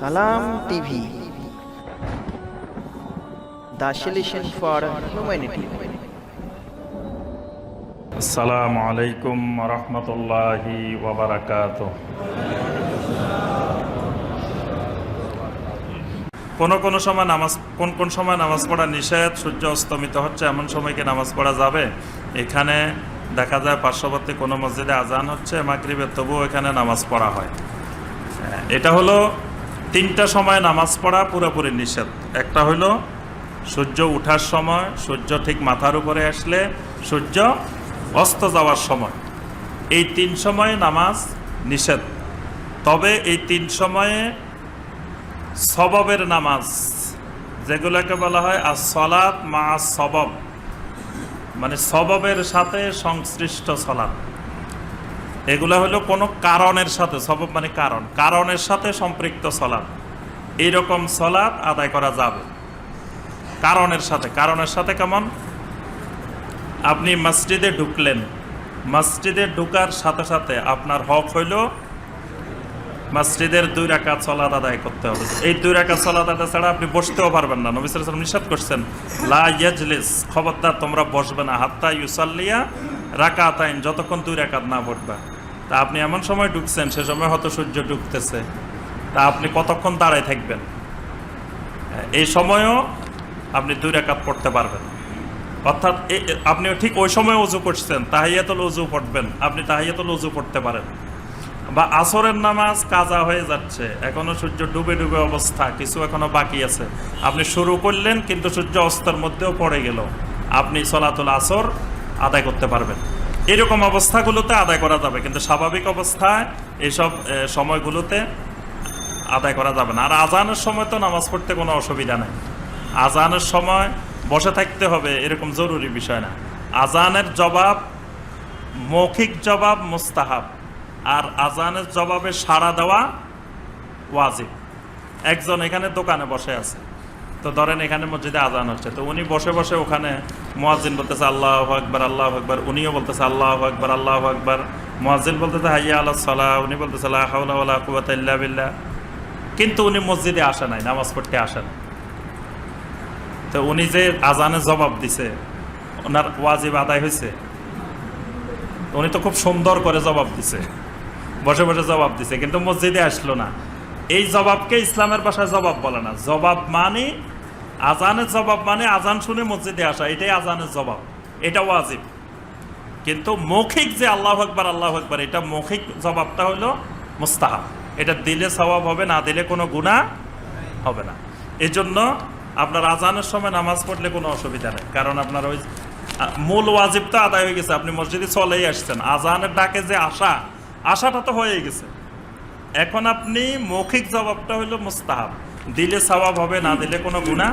Salam TV. The solution for humanity. আসসালামু আলাইকুম রহমতুল্লাহি ওবরাকাত কোন কোন সময় নামাজ কোন কোন সময় নামাজ পড়া নিষেধ সূর্য অস্তমিত হচ্ছে এমন সময় কি নামাজ পড়া যাবে? এখানে দেখা যায় পার্শ্ববর্তী কোনো মসজিদে আজান হচ্ছে মাগরিবের তবুও এখানে নামাজ পড়া হ্যাঁ, এটা হলো তিনটা সময় নামাজ পড়া পুরোপুরি নিষেধ। একটা হলো সূর্য উঠার সময়, সূর্য ঠিক মাথার উপরে আসলে সূর্য অস্ত যাওয়ার সময়। এই তিন সময়ে নামাজ নিষেধ। তবে এই তিন সময়ে সববের নামাজ, যেগুলোকে বলা হয় আর সলাৎ মা সবব মানে সববের সাথে সংশ্লিষ্ট সলাৎ এগুলা হলো কোনো কারণের সাথে সবব মানে কারণ। কারণের সাথে সম্পৃক্ত সলাৎ। এইরকম সলাৎ আদায় করা যাবে। কারণের সাথে। কারণের সাথে কেমন? আপনি মসজিদে ঢুকলেন। মসজিদে ঢুকার সাথে সাথে আপনার হক হইল মসজিদের দুই রাকাত সলাদ আদায় করতে হবে। এই দুই রাকাত সলাদ আদায় ছাড়া আপনি বসতেও পারবেন না। নবী সাল্লাল্লাহু নিষেধ করছেন, লা ইয়াজলিস খবরদার, তোমরা বসবে না হাত্তা ইউসাল্লিয়া রাকাত আইন, যতক্ষণ দুই রাকাত না পড়বা। তা আপনি এমন সময় ঢুকছেন, সে সময় হয়তো সূর্য ঢুকতেছে তা আপনি কতক্ষণ দাঁড়ায় থাকবেন? এই সময়ও আপনি দুই রাকাত পড়তে পারবেন। অর্থাৎ আপনি ঠিক ওই সময় উজু করছেন, তাহিয়াতুল উজু পড়বেন। আপনি তাহিয়াতুল উজু পড়তে পারেন। বা আসরের নামাজ কাজা হয়ে যাচ্ছে, এখনও সূর্য ডুবে ডুবে অবস্থা, কিছু এখনও বাকি আছে। আপনি শুরু করলেন, কিন্তু সূর্য অস্তের মধ্যেও পড়ে গেল। আপনি সলাতুল আসর আদায় করতে পারবেন। এরকম অবস্থাগুলোতে আদায় করা যাবে, কিন্তু স্বাভাবিক অবস্থায় এইসব সময়গুলোতে আদায় করা যাবে না। আর আজানের সময় তো নামাজ পড়তে কোনো অসুবিধা নেই। আজানের সময় বসে থাকতে হবে, এরকম জরুরি বিষয় না। আজানের জবাব মৌখিক জবাব মুস্তাহাব, আর আজানের জবাবে সাড়া দেওয়া ওয়াজিব। একজন এখানে দোকানে বসে আছে। তো ধরেন এখানে মসজিদে আজান হচ্ছে, তো উনি বসে বসে ওখানে মোয়াজিন বলতেছে, আল্লাহ আকবর আল্লাহ আকবর। উনিও বলতেছে, আল্লাহ আকবর আল্লাহ আকবর। মোয়াজিন বলতেছে, হাইয়া আল্লাহ সালাহ। উনি বলতেছে আল্লাহ বিল্লাহ। কিন্তু উনি মসজিদে আসে নাই, নামাজ পড়তে আসেন। তো উনি যে আজানে জবাব দিছে, ওনার ওয়াজিব আদায় হয়েছে উনি তো খুব সুন্দর করে জবাব দিছে, বসে বসে জবাব দিছে, কিন্তু মসজিদে আসলো না। এই জবাবকে ইসলামের ভাষায় জবাব বলে না। জবাব মানে আজানের জবাব মানে আজান শুনে মসজিদে আসা, এটাই আজানের জবাব, এটা ওয়াজিব। কিন্তু মৌখিক যে আল্লাহ আকবর আল্লাহ আকবর, এটা মৌখিক জবাবটা হলো মুস্তাহাব। এটা দিলে স্বভাব হবে, না দিলে কোনো গুণা হবে না। এই জন্য আপনার আজানের সময় নামাজ পড়লে কোনো অসুবিধা নেই। কারণ আপনার ওই মূল ওয়াজিব তো আদায় হয়ে গেছে, আপনি মসজিদে চলেই আসছেন। আজানের ডাকে যে আশা আশাটা তো হয়ে গেছে। এখন আপনি মৌখিক জবাবটা হলো মুস্তাহাব। দিলে সবাব হবে না দিলে কোনো গুণা